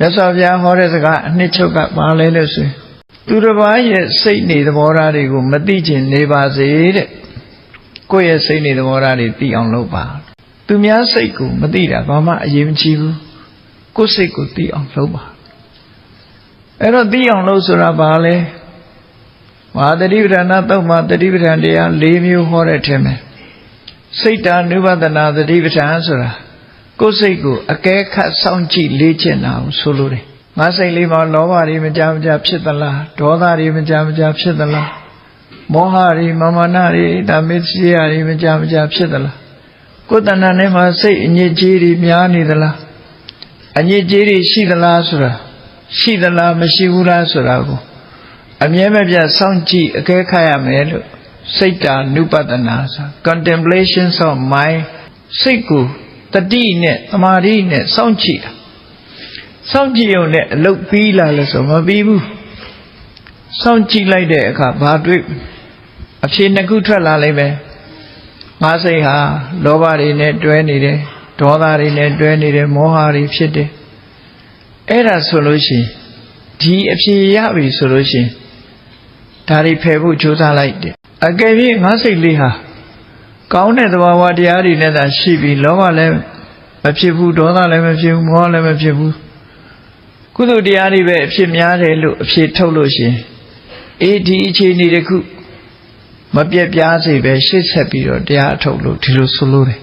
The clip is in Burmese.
မြတ်စွာဘုရားဟောတဲ့စကားအနှစ်ချုပ်ကပါလဲလို့ဆိုရင်သူတစ်ပါးရဲ့စိတ်နေသဘောထားတွေကိုမသိချင်နေပါစေတဲ့ကိုယ့်ရဲ့စိတ်နေသဘောထားတွေသိအောင်လုပ်ပါသူများစိတ်ကိုမသိတာဘာမှအရေးမကြီးဘူးကိုယ့်စိတ်ကိုသိအောင်လုပ်ပါအဲ့တော့သိအောင်လုပ်ဆိုတာဘာလဲမဟာတတိပဌာနာသုတ်မှာတတိပဌာန်တရား၄မျိုးဟောတဲ့ထဲမှာစိတ်တာနုပဒနာတတိပဌာန်ဆိုတာ ကိုယ်စိတ်ကိုအကဲခတ်စောင့်ကြည့်လေ့ကျင့်တာကိုဆိုလိုတယ်ငါစိတ်လေးမှာလောဘတွေမကြမကြဖြစ်သလားဒေါသတွေမကြမကြဖြစ်သလားမောဟတွေမာမနာတွေဒါမစ္စရိယတွေမကြမကြဖြစ်သလားကိုယ်တဏ္ဍာနဲ့မှာစိတ်အညစ်အကြေးတွေများနေသလားအညစ်အကြေးတွေရှိသလားဆိုတာရှိသလားမရှိဘူးလားဆိုတာကိုအမြဲမပြတ်စောင့်ကြည့်အကဲခတ်ရမယ်လို့စိတ်တာနုပဒနာဆို contemplations of mind စိတ်ကို တတိနဲ့သမာဓိနဲ့စောင့်ကြည့်တာစောင့်ကြည့်ုံနဲ့အလုတ်ပြီးလာလို့ဆိုမပြီးဘူးစောင့်ကြည့်လိုက်တဲ့အခါဘာတွေ့အဖြေနှစ်ခုထွက်လာလိမ့်မယ်ငါစိတ်ဟာလောဘတွေနဲ့တွဲနေတယ်ဒေါသတွေနဲ့တွဲနေတယ်မောဟတွေဖြစ်တယ်အဲ့ဒါဆိုလို့ရှိရင်ဒီအဖြေရပြီဆိုလို့ရှိရင်ဒါတွေဖယ်ဖို့ကြိုးစားလိုက်တယ်အကယ်၍ငါစိတ်လေးဟာ ကောင်းတဲ့သဘာဝတရားတွေနဲ့သာရှိပြီးလောဘလည်းမဖြစ်ဘူးဒေါသလည်းမဖြစ်ဘူးမောဟလည်းမဖြစ်ဘူးကုသိုလ်တရားတွေပဲအဖြစ်များတယ်လို့အဖြစ်ထုတ်လို့ရှိရင်အေးဒီအခြေအနေတစ်ခုမပြက်ပြားစေပဲရှေ့ဆက်ပြီးတော့တရားအထုတ်လို့ဒီလိုဆိုလို့တယ်